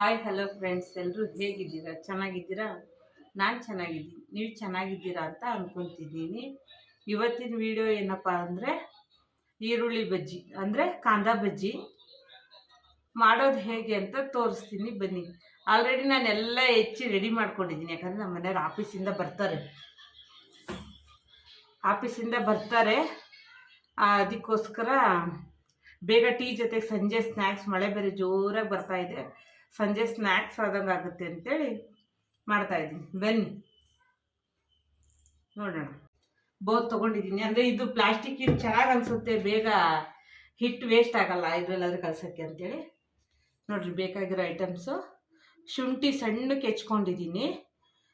Hi hello friends ಎಲ್ಲರೂ ಹೇಗಿದ್ದೀರಾ? ಚೆನ್ನಾಗಿದ್ದೀರಾ? ನಾನು ಚೆನ್ನಾಗಿದ್ದೀನಿ. ನೀವು ಚೆನ್ನಾಗಿದ್ದೀರಾ ಅಂತ ಅಂದ್ಕೊತಿದ್ದೀನಿ ಇವತ್ತಿನ ವಿಡಿಯೋ ಏನಪ್ಪ ಅಂದರೆ, ಈರುಳ್ಳಿ ಬಜ್ಜಿ, ಅಂದರೆ ಕಾಂದ ಬಜ್ಜಿ. ಮಾಡೋದು ಹೇಗೆ ಅಂತ ತೋರಿಸ್ತೀನಿ. ಬನ್ನಿ. ಆಲ್ರೆಡಿ ನಾನೆಲ್ಲ ಹೆಚ್ಚಿ ರೆಡಿ ಮಾಡ್ಕೊಂಡಿದ್ದೀನಿ. ಯಾಕಂದರೆ ನಮ್ಮ ಮನೆಯವ್ರು ಆಫೀಸಿಂದ ಬರ್ತಾರೆ. ಆಫೀಸಿಂದ ಬರ್ತಾರೆ. ಅದಕ್ಕೋಸ್ಕರ ಬೇಗ ಟೀ ಜೊತೆಗೆ ಸಂಜೆ ಸ್ನ್ಯಾಕ್ಸ್ ಮಳೆ ಬೇರೆ ಜೋರಾಗಿ ಬರ್ತಾಯಿದೆ ಸಂಜೆ ಸ್ನ್ಯಾಕ್ಸ್ ಆದಂಗೆ ಆಗುತ್ತೆ ಅಂತೇಳಿ ಮಾಡ್ತಾ ಇದ್ದೀನಿ. ಬನ್ನಿ. ನೋಡೋಣ. ಬೋತ್ ತೊಗೊಂಡಿದ್ದೀನಿ. ಅಂದರೆ ಇದು ಪ್ಲಾಸ್ಟಿಕ್ ಇದು ಚೆನ್ನಾಗಿ ಅನಿಸುತ್ತೆ. ಬೇಗ ಹಿಟ್ಟು ವೇಸ್ಟ್ ಆಗಲ್ಲ ಇದರಲ್ಲಾದ್ರೆ ಕಳ್ಸೋಕ್ಕೆ ಅಂತೇಳಿ. ನೋಡ್ರಿ, ಬೇಕಾಗಿರೋ ಐಟಮ್ಸು ಶುಂಠಿ ಸಣ್ಣಕ್ಕೆ ಹೆಚ್ಕೊಂಡಿದ್ದೀನಿ.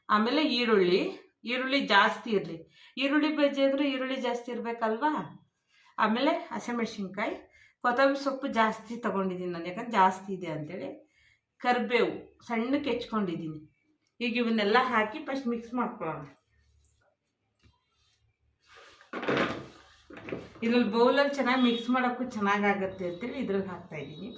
ಆಮೇಲೆ ಈರುಳ್ಳಿ. ಈರುಳ್ಳಿ ಜಾಸ್ತಿ ಇರಲಿ. ಈರುಳ್ಳಿ ಬಜ್ಜಿ ಅಂದರೆ ಈರುಳ್ಳಿ ಜಾಸ್ತಿ ಇರಬೇಕಲ್ವಾ? ಆಮೇಲೆ ಹಸಿಮೆಣ್ಸಿನ್ಕಾಯಿ. ಕೊತ್ತಂಬರಿ ಸೊಪ್ಪು ಜಾಸ್ತಿ ತೊಗೊಂಡಿದ್ದೀನಿ ನಾನು. ಯಾಕಂದ್ರೆ ಜಾಸ್ತಿ ಇದೆ ಅಂತೇಳಿ. ಕರಿಬೇವು ಸಣ್ಣಕ್ಕೆ ಹೆಚ್ಕೊಂಡಿದ್ದೀನಿ. ಈಗ ಇವನ್ನೆಲ್ಲ ಹಾಕಿ ಫಸ್ಟ್ ಮಿಕ್ಸ್ ಮಾಡ್ಕೊಳ್ಳೋಣ. ಇದ್ರಲ್ಲಿ ಬೌಲಲ್ಲಿ ಚೆನ್ನಾಗಿ ಮಿಕ್ಸ್ ಮಾಡೋಕ್ಕೂ ಚೆನ್ನಾಗಾಗತ್ತೆ ಅಂತೇಳಿ ಇದ್ರಲ್ಲಿ ಹಾಕ್ತಾ ಇದ್ದೀನಿ.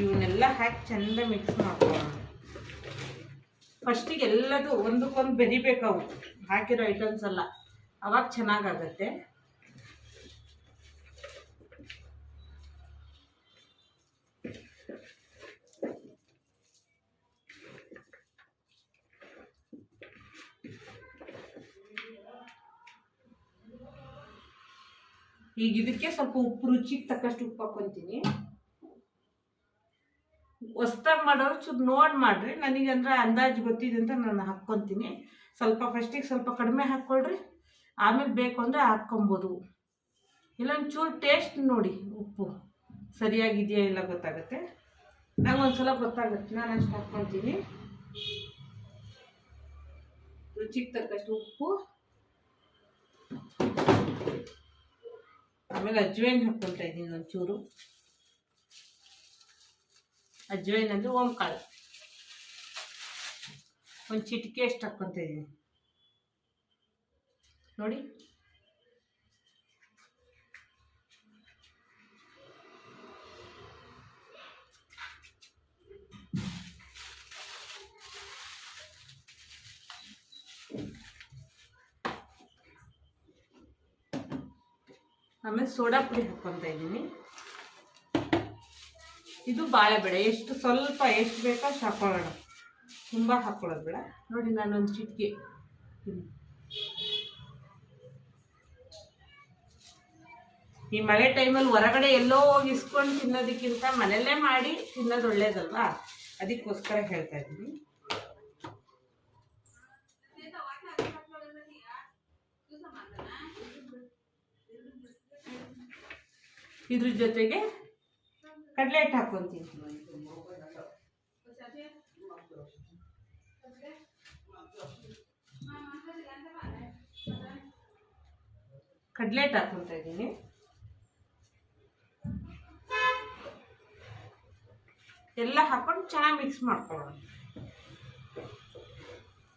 ಇವನ್ನೆಲ್ಲ ಹಾಕಿ ಚೆಂದ ಮಿಕ್ಸ್ ಮಾಡ್ಕೊಳ್ಳೋಣ. ಫಸ್ಟಿಗೆ ಎಲ್ಲದು ಒಂದಕ್ಕೊಂದು ಬೆರಿಬೇಕು ಅವು ಹಾಕಿರೋ ಐಟಮ್ಸ್ ಎಲ್ಲ. ಅವಾಗ ಚೆನ್ನಾಗಾಗತ್ತೆ. ಈಗ ಇದಕ್ಕೆ ಸ್ವಲ್ಪ ಉಪ್ಪು, ರುಚಿಗೆ ತಕ್ಕಷ್ಟು ಉಪ್ಪು ಹಾಕ್ಕೊಂತೀನಿ ಹೊಸ್ದಾಗಿ ಮಾಡೋರು ಚೂರು ನೋಡಿ ಮಾಡಿರಿ. ನನಗೆ ಅಂದ್ರೆ ಅಂದಾಜು ಗೊತ್ತಿದೆ ಅಂತ ನಾನು ಹಾಕ್ಕೊತೀನಿ. ಸ್ವಲ್ಪ ಫಸ್ಟಿಗೆ ಸ್ವಲ್ಪ ಕಡಿಮೆ ಹಾಕ್ಕೊಳ್ರಿ. ಆಮೇಲೆ ಬೇಕು ಅಂದರೆ ಹಾಕ್ಕೊಬೋದು. ಇಲ್ಲೊಂದು ಚೂರು ಟೇಸ್ಟ್ ನೋಡಿ ಉಪ್ಪು. ಸರಿಯಾಗಿದೆಯಾ ಇಲ್ಲ ಗೊತ್ತಾಗುತ್ತೆ. ನಂಗೆ ಒಂದ್ಸಲ ಗೊತ್ತಾಗುತ್ತೆ. ನಾನು ಅಷ್ಟು ಹಾಕ್ಕೊತೀನಿ ರುಚಿಗೆ ತಕ್ಕಷ್ಟು ಉಪ್ಪು. ಆಮೇಲೆ ಅಜ್ವೇನ್ ಹಾಕ್ಕೊಳ್ತಾ ಇದ್ದೀನಿ ಒಂಚೂರು. ಅಜ್ವೈನ್ ಅಂದರೆ ಓಂಕಾಳು ಒಂದು ಚಿಟಿಕೆ ಎಷ್ಟು ಹಾಕ್ಕೊತ ಇದ್ದೀನಿ ನೋಡಿ. ಆಮೇಲೆ ಸೋಡಾ ಪುಡಿ ಹಾಕ್ಕೊತ ಇದ್ದೀನಿ ಇದು ಬಾಳೆಬೇಡ ಎಷ್ಟು ಸ್ವಲ್ಪ ಎಷ್ಟು ಬೇಕೋ ಅಷ್ಟು ಹಾಕೊಳ್ಳೋಣ. ತುಂಬ ಹಾಕ್ಕೊಳ್ಳೋದು ಬೇಡ. ನೋಡಿ ನಾನೊಂದು ಚಿಟಿಕೆ. ಈ ಮಳೆ ಟೈಮಲ್ಲಿ ಹೊರಗಡೆ ಎಲ್ಲೋ ಹೋಗಿ ಇಸ್ಕೊಂಡು ತಿನ್ನೋದಕ್ಕಿಂತ ಮನೆಯಲ್ಲೇ ಮಾಡಿ ತಿನ್ನೋದು ಒಳ್ಳೇದಲ್ವಾ? ಅದಕ್ಕೋಸ್ಕರ ಹೇಳ್ತಾ ಇದ್ದೀನಿ. ಇದ್ರ ಜೊತೆಗೆ ಕಡ್ಲೆಟ್ ಕಡಲೆ ಹಿಟ್ಟು ಹಾಕ್ಕೊತಾ ಇದ್ದೀನಿ. ಎಲ್ಲ ಹಾಕೊಂಡು ಚೆನ್ನಾಗಿ ಮಿಕ್ಸ್ ಮಾಡ್ಕೊಳ್ಳೋಣ.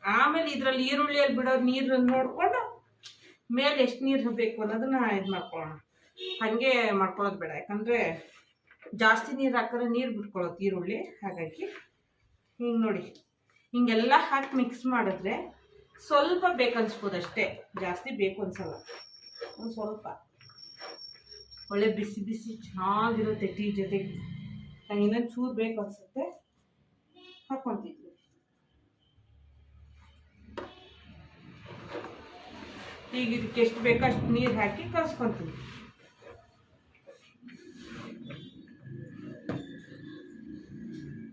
ಆಮೇಲೆ ಇದರಲ್ಲಿ ಈರುಳ್ಳಿಯಲ್ಲಿ ಬಿಡೋ ನೀರು ನೋಡಿಕೊಂಡು ಮೇಲೆ ಎಷ್ಟು ನೀರು ಬೇಕು ಅನ್ನೋದನ್ನ ಇದು ಮಾಡ್ಕೊಳ್ಳೋಣ ಹಾಗೆ ಮಾಡ್ಕೊಳ್ಳೋದು ಬೇಡ, ಯಾಕಂದರೆ ಜಾಸ್ತಿ ನೀರು ಹಾಕಿದ್ರೆ ನೀರು ಬಿಟ್ಕೊಳ್ಳೋದು ಈರುಳ್ಳಿ, ಹಾಗಾಗಿ ಹಿಂಗೆ ನೋಡಿ. ಹಿಂಗೆಲ್ಲ ಹಾಕಿ ಮಿಕ್ಸ್ ಮಾಡಿದ್ರೆ ಸ್ವಲ್ಪ ಬೇಕನ್ಸ್ಬೋದು ಅಷ್ಟೇ. ಜಾಸ್ತಿ ಬೇಕು ಅನ್ಸಲ್ಲ. ಒಂದು ಸ್ವಲ್ಪ. ಒಳ್ಳೆ ಬಿಸಿ ಬಿಸಿ ಚೆನ್ನಾಗಿರುತ್ತೆ ಟೀ ಜೊತೆಗೆ ನಂಗೆ ಇನ್ನೊಂದು ಚೂರು ಬೇಕು ಅನ್ಸುತ್ತೆ. ಹಾಕ್ಕೊಂತಿದ್ವಿ ಈಗ ಇದಕ್ಕೆ ಎಷ್ಟು ಬೇಕೋ ಅಷ್ಟು ನೀರು ಹಾಕಿ ಕಲ್ಸ್ಕೊತೀವಿ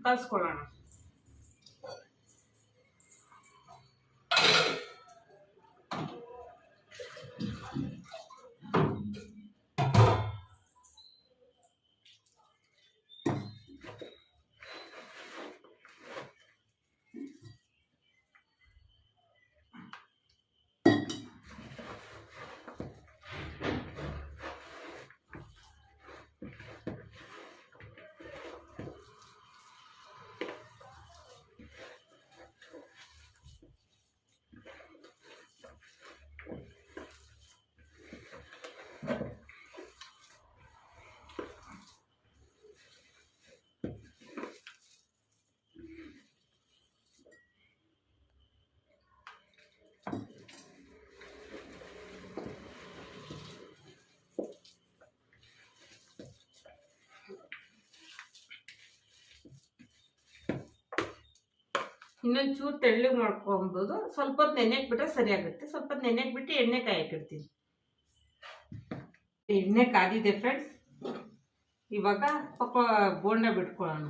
Tá Paz, Corona. ಇನ್ನೊಂದು ಚೂರು ತೆಳ್ಳಗೆ ಮಾಡ್ಕೊಬೋದು. ಸ್ವಲ್ಪ ಹೊತ್ತು ನೆನೆಗೆ ಬಿಟ್ರೆ ಸರಿ ಆಗುತ್ತೆ ಸ್ವಲ್ಪ ಹೊತ್ತು ನೆನೆಗೆ ಬಿಟ್ಟು ಎಣ್ಣೆ ಕಾಯಕ್ಕಿಡ್ತೀನಿ ಎಣ್ಣೆ ಕಾದಿದೆ ಫ್ರೆಂಡ್ಸ್ ಇವಾಗ ಪಕ್ಕ ಬೋಂಡ ಬಿಟ್ಕೊಳ್ಳೋಣ.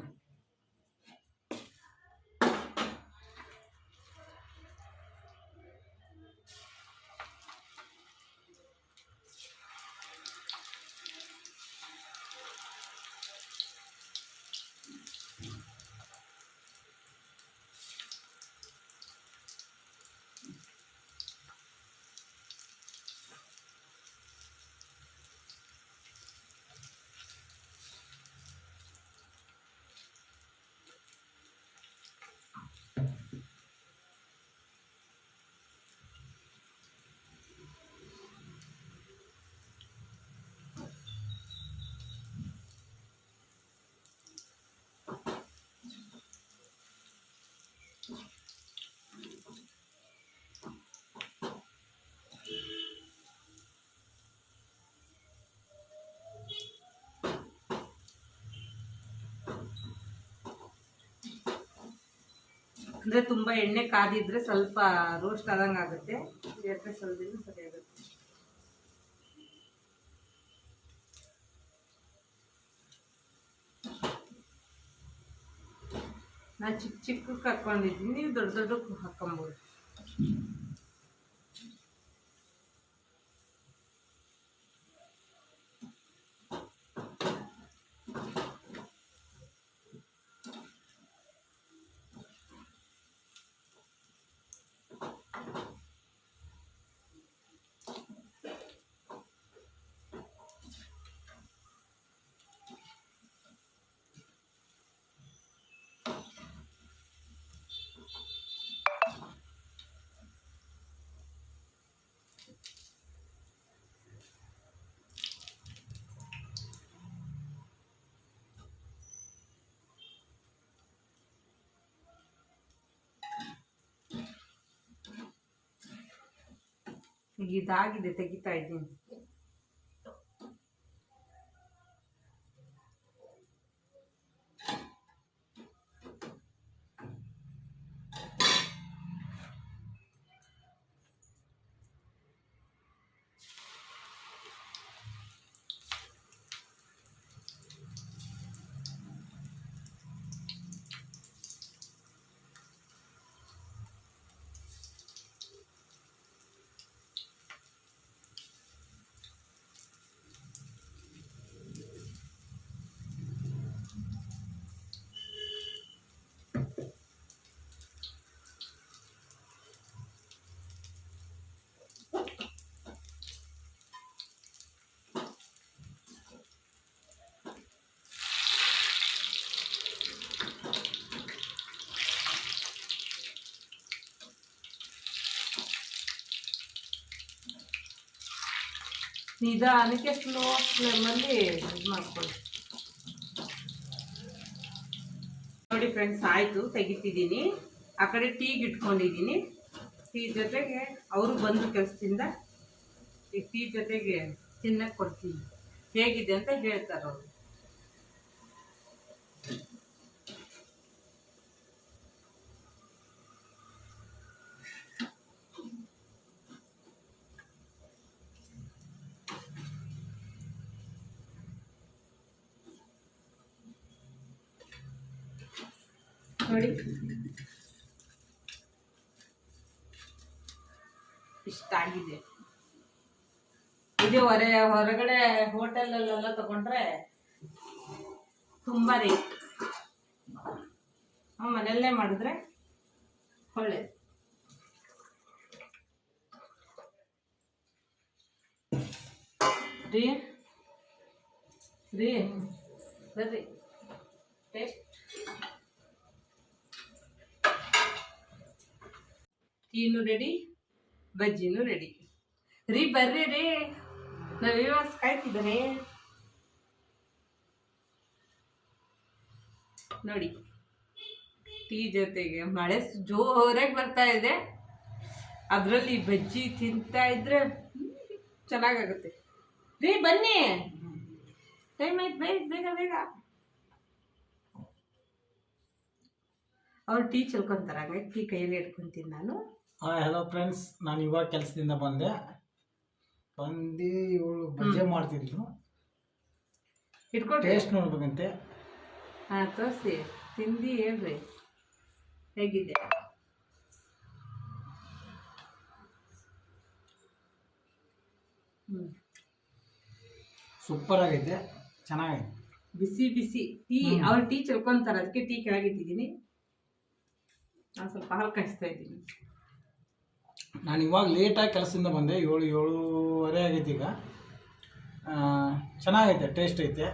ಅಂದರೆ ತುಂಬ ಎಣ್ಣೆ ಕಾದಿದ್ರೆ ಸ್ವಲ್ಪ ರೋಸ್ಟ್ ಆದಂಗೆ ಆಗುತ್ತೆ ಸರಿ ಸ್ವಲ್ಪ ನಾನು ಚಿಕ್ಕ ಚಿಕ್ಕಕ್ಕೆ ಹಾಕ್ಕೊಂಡಿದ್ದೀನಿ ನೀವು ದೊಡ್ಡ ದೊಡ್ಡಕ್ಕೆ ಹಾಕ್ಕೊಬೋದು ಈಗ ಇದಾಗಿದೆ ತೆಗಿತಾ ಇದ್ದೀನಿ. ನಿಧಾನಕ್ಕೆ ಸ್ಲೋ ಫ್ಲೇಮಲ್ಲಿ ಇದು ಮಾಡ್ಕೊಳ್ಳಿ. ನೋಡಿ ಫ್ರೆಂಡ್ಸ್ ಆಯಿತು, ತೆಗಿತಿದ್ದೀನಿ. ಆ ಕಡೆ ಟೀಗೆ ಇಟ್ಕೊಂಡಿದ್ದೀನಿ ಟೀ ಜೊತೆಗೆ ಅವರು ಬಂದು ಕೆಲಸದಿಂದ ಈ ಟೀ ಜೊತೆಗೆ ತಿನ್ನಕ್ಕೆ ಕೊಡ್ತೀನಿ. ಹೇಗಿದೆ ಅಂತ ಹೇಳ್ತಾರೆ ಅವರು. ನೋಡಿ ಇಷ್ಟ ಆಗಿದೆ ಇದು ಹೊರ, ಹೊರಗಡೆ ಹೋಟೆಲಲ್ಲೆಲ್ಲ ತಗೊಂಡ್ರೆ ತುಂಬಾ ರೇಟ್ ಮನೆಯಲ್ಲೇ ಮಾಡಿದ್ರೆ ಒಳ್ಳೇದು. ರೀ ರೀ ಬರ್ರಿ. ಟೇಸ್ಟ್ ಟೀನು ರೆಡಿ ಬಜ್ಜಿನೂ ರೆಡಿ ರೀ, ಬರ್ರಿ ರೀ. ನಾವು ಇವಾಗ ಕಾಯ್ತಿದ್ದಾರೆ ನೋಡಿ, ಟೀ ಜೊತೆಗೆ ಮಳೆ ಜೋರಾಗಿ ಬರ್ತಾ ಇದೆ. ಅದರಲ್ಲಿ ಬಜ್ಜಿ ತಿಂತಾ ಇದ್ರೆ ಚೆನ್ನಾಗಾಗುತ್ತೆ. ರೀ, ಬನ್ನಿ. ಟೈಮ್ ಆಯ್ತು, ಬೇಗ ಬೇಗ ಬೇಗ. ಅವ್ರು ಟೀ ಚಲ್ಕೊಂತಾರೆ ಹಂಗಾಗಿ ಟೀ ಕೈಯಲ್ಲಿ ಇಟ್ಕೊಂತೀನಿ ನಾನು. ಹಾಯ್ ಹಲೋ ಫ್ರೆಂಡ್ಸ್ ನಾನು ಇವಾಗ ಕೆಲಸದಿಂದ ಬಂದೆ. ಬಂದು ಇವಳು ಬಜ್ಜೆ ಮಾಡ್ತಿದ್ಲು. ಇಟ್ಕೊಂಡು ಟೇಸ್ಟ್ ನೋಡ್ಬೇಕಂತೆ. ಹಾಂ ತೋರಿಸಿ. ತಿಂದು ಹೇಳ್ರಿ. ಹೇಗಿದೆ? ಹ್ಞೂ ಸೂಪರ್ ಆಗೈತೆ. ಚೆನ್ನಾಗೈತೆ. ಬಿಸಿ ಬಿಸಿ. ಟೀ. ಅವ್ರು ಟೀ ಚಲ್ಕೊಂತಾರೆ. ಅದಕ್ಕೆ ಟೀ ಕೆಳಗಿಟ್ಟಿದ್ದೀನಿ. ನಾನು ಸ್ವಲ್ಪ ಹಾಲು ಕಾಯಿಸ್ತಾ ಇದ್ದೀನಿ. ನಾನು ಇವಾಗ ಲೇಟಾಗಿ ಕೆಲಸದಿಂದ ಬಂದೆ ಏಳು ಏಳೂವರೆ ಆಗೈತೆ ಈಗ. ಆ, ಚೆನ್ನಾಗೈತೆ ಟೇಸ್ಟ್ ಐತೆ.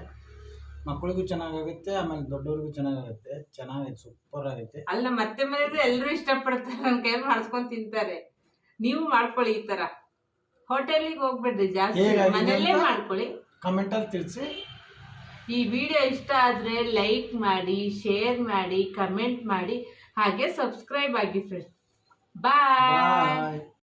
ಮಕ್ಕಳಿಗೂ ಚೆನ್ನಾಗಾಗುತ್ತೆ ಆಮೇಲೆ ದೊಡ್ಡವ್ರಿಗೂ ಚೆನ್ನಾಗಾಗುತ್ತೆ. ಚೆನ್ನಾಗೈತೆ ಸೂಪರ್ ಆಗೈತೆ. ಅಲ್ಲ ಮತ್ತೆ ಮನೆಯಲ್ಲೂ ಎಲ್ಲರೂ ಇಷ್ಟಪಡ್ತಾರೆ ನನ್ನ ಕೈ ಮಾಡಿಸ್ಕೊಂಡು ತಿಂತಾರೆ. ನೀವು ಮಾಡ್ಕೊಳ್ಳಿ ಈ ತರ. ಹೋಟೆಲಿಗೆ ಹೋಗ್ಬೇಡ್ರಿ ಜಾಸ್ತಿ. ಹೇಗಾಗಿದೆ ಮನೆಯಲ್ಲೇ ಅಂತ? ಮಾಡ್ಕೊಳ್ಳಿ. ಕಮೆಂಟಲ್ಲಿ ತಿಳಿಸಿ. ಈ ವಿಡಿಯೋ ಇಷ್ಟ ಆದರೆ ಲೈಕ್ ಮಾಡಿ ಶೇರ್ ಮಾಡಿ ಕಮೆಂಟ್ ಮಾಡಿ ಹಾಗೆ ಸಬ್ಸ್ಕ್ರೈಬ್ ಆಗಿ ಫ್ರೆಂಡ್ಸ್ Bye. Bye.